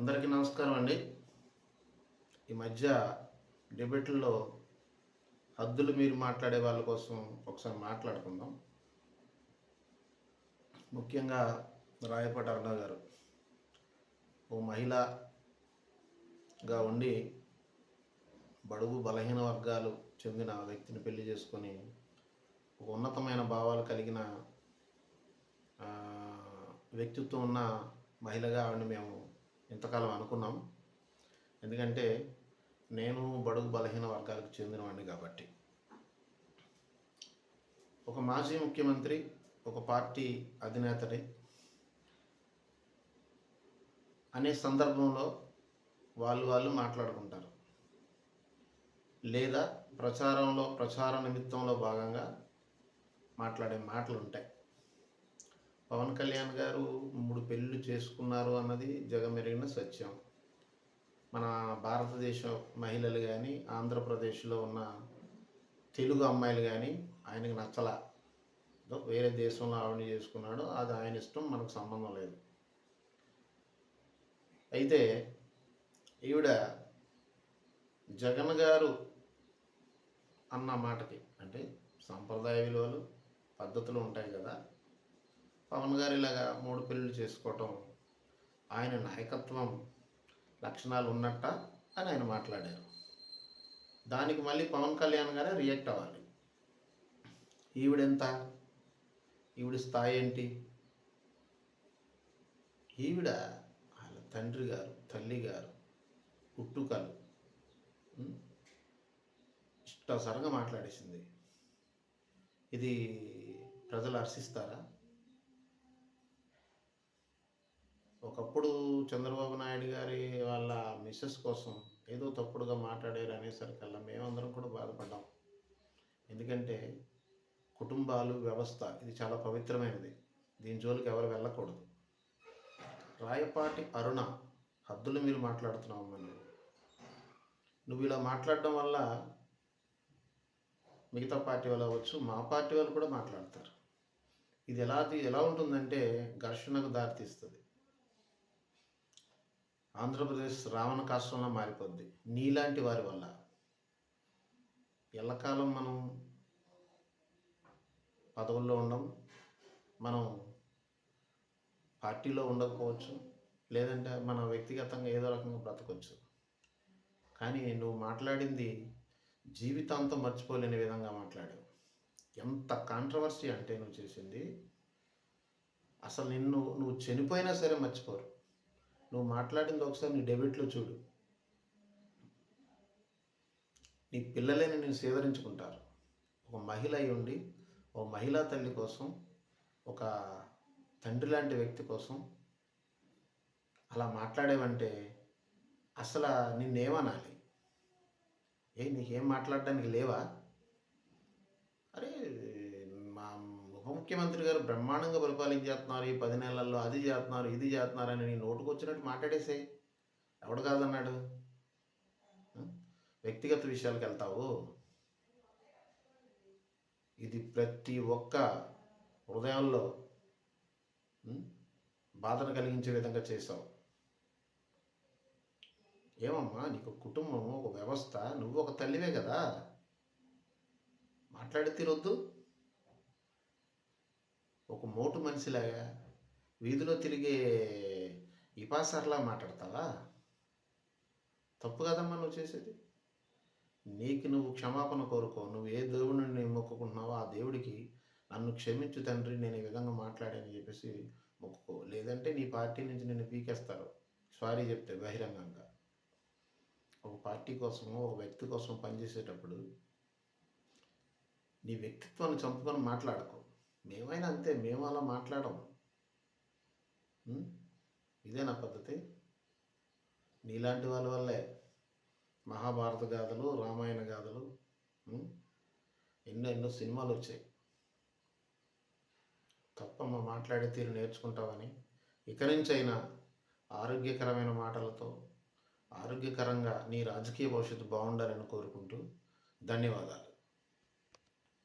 అందరికీ నమస్కారం అండి. ఈ మధ్య డిబేట్లలో హద్దులు మీరు మాట్లాడే వాళ్ళ కోసం ఒకసారి మాట్లాడుకుందాం. ముఖ్యంగా రాయపాటి అరుణ గారు ఓ మహిళగా ఉండి బడుగు బలహీన వర్గాలు చెందిన వ్యక్తిని పెళ్ళి చేసుకొని ఒక ఉన్నతమైన భావాలు కలిగిన వ్యక్తిత్వం ఉన్న మహిళగా ఆవిడని మేము ఇంతకాలం అనుకున్నాం ఎందుకంటే నేను బడుగు బలహీన వర్గాలకు చెందినవాడిని కాబట్టి. ఒక మాజీ ముఖ్యమంత్రి ఒక పార్టీ అధినేతని అనే సందర్భంలో వాళ్ళు వాళ్ళు మాట్లాడుకుంటారు. లేదా ప్రచారంలో ప్రచార నిమిత్తంలో భాగంగా మాట్లాడే మాటలు ఉంటాయి పవన్ కళ్యాణ్ గారు మూడు పెళ్ళిళ్ళు చేసుకున్నారు అన్నది జగమెరిగిన సత్యం. మన భారతదేశ మహిళలు కానీ ఆంధ్రప్రదేశ్లో ఉన్న తెలుగు అమ్మాయిలు కానీ ఆయనకి నచ్చల. వేరే దేశంలో ఆవిడ చేసుకున్నాడు అది ఆయన ఇష్టం మనకు సంబంధం లేదు. అయితే ఈవిడ జగన్ గారు అన్న మాటకి అంటే సాంప్రదాయ విలువలు పద్ధతులు ఉంటాయి కదా పవన్ గారు ఇలాగా మూడు పెళ్ళిళ్ళు చేసుకోవటం ఆయన నాయకత్వం లక్షణాలు ఉన్నట్ట అని ఆయన మాట్లాడారు. దానికి మళ్ళీ పవన్ కళ్యాణ్ గారే రియాక్ట్ అవ్వాలి. ఈవిడెంత? ఈవిడ స్థాయి ఏంటి? ఈవిడ వాళ్ళ తండ్రి గారు తల్లి గారు పుట్టుకలు ఇష్టసరంగా మాట్లాడేసింది. ఇది ప్రజలు హర్షిస్తారా? ఒకప్పుడు చంద్రబాబు నాయుడు గారి వాళ్ళ మిస్సెస్ కోసం ఏదో తప్పుడుగా మాట్లాడారు అనేసరికల్లా మేమందరం కూడా బాధపడ్డాం. ఎందుకంటే కుటుంబాలు వ్యవస్థ ఇది చాలా పవిత్రమైనది. దీని జోలికి ఎవరు వెళ్ళకూడదు. రాయపాటి అరుణ హద్దులు మీరు మాట్లాడుతున్నావు మనం నువ్వు. ఇలా మాట్లాడడం వల్ల మిగతా పార్టీ వాళ్ళు అవ్వచ్చు మా పార్టీ వాళ్ళు కూడా మాట్లాడతారు. ఇది ఎలా ఎలా ఉంటుందంటే ఘర్షణకు దారితీస్తుంది. ఆంధ్రప్రదేశ్ రావణ కాష్టంలో మారిపోద్ది. నీలాంటి వారి వల్ల. ఎల్లకాలం మనం పదవుల్లో ఉండం మనం పార్టీలో ఉండకపోవచ్చు లేదంటే మన వ్యక్తిగతంగా ఏదో రకంగా బ్రతకొచ్చు. కానీ నువ్వు మాట్లాడింది జీవితాంతం మర్చిపోలేని విధంగా మాట్లాడావు. ఎంత కాంట్రవర్సీ అంటే నువ్వు చేసింది అసలు నిన్ను నువ్వు చనిపోయినా సరే మర్చిపోరు. నువ్వు మాట్లాడింది ఒకసారి నీ డెబిట్లో చూడు. నీ పిల్లలని నేను సేదరించుకుంటారు. ఒక మహిళ అయి ఉండి ఒక మహిళా తల్లి కోసం ఒక తండ్రి లాంటి వ్యక్తి కోసం అలా మాట్లాడేవంటే అసలు నిన్నేమనాలి? ఏ నీకేం మాట్లాడడానికి లేవా? అరే ఉప ముఖ్యమంత్రి గారు బ్రహ్మాండంగా పరిపాలించేస్తున్నారు ఈ పది నెలల్లో అది చేస్తున్నారు ఇది చేస్తున్నారు అని నీ నోటుకు వచ్చినట్టు మాట్లాడేసే. ఎవడు కాదన్నాడు? వ్యక్తిగత విషయాలకు వెళ్తావు. ఇది ప్రతి ఒక్క హృదయంలో బాధను కలిగించే విధంగా చేసావు ఏమమ్మా నీకు కుటుంబం ఒక వ్యవస్థ నువ్వు ఒక తల్లివే కదా. మాట్లాడి తీరొద్దు. ఒక మోటు మనిషిలాగా వీధిలో తిరిగే ఇపాసర్లా మాట్లాడతావా? తప్పు కదమ్మా నువ్వు చేసేది? నీకు నువ్వు క్షమాపణ కోరుకో. నువ్వు ఏ దేవుడిని మొక్కుకుంటున్నావో ఆ దేవుడికి నన్ను క్షమించు తండ్రి నేను ఈ విధంగా మాట్లాడానని చెప్పేసి మొక్కుకో. లేదంటే నీ పార్టీ నుంచి నిన్ను పీకేస్తారు. సారీ చెప్తే బహిరంగంగా. ఒక పార్టీ కోసమో ఒక వ్యక్తి కోసం పనిచేసేటప్పుడు నీ వ్యక్తిత్వాన్ని చంపుకొని మాట్లాడకు. మేమైనా అంతే మేము అలా మాట్లాడం ఇదేనా ఇదే నా పద్ధతి? నీలాంటి వాళ్ళ వల్లే మహాభారత గాథలు రామాయణ గాథలు ఎన్నో ఎన్నో సినిమాలు వచ్చాయి. తప్పమ్మ మాట్లాడే తీరు నేర్చుకుంటామని ఇక నుంచైనా ఆరోగ్యకరమైన మాటలతో ఆరోగ్యకరంగా నీ రాజకీయ భవిష్యత్తు బాగుండాలని కోరుకుంటూ ధన్యవాదాలు.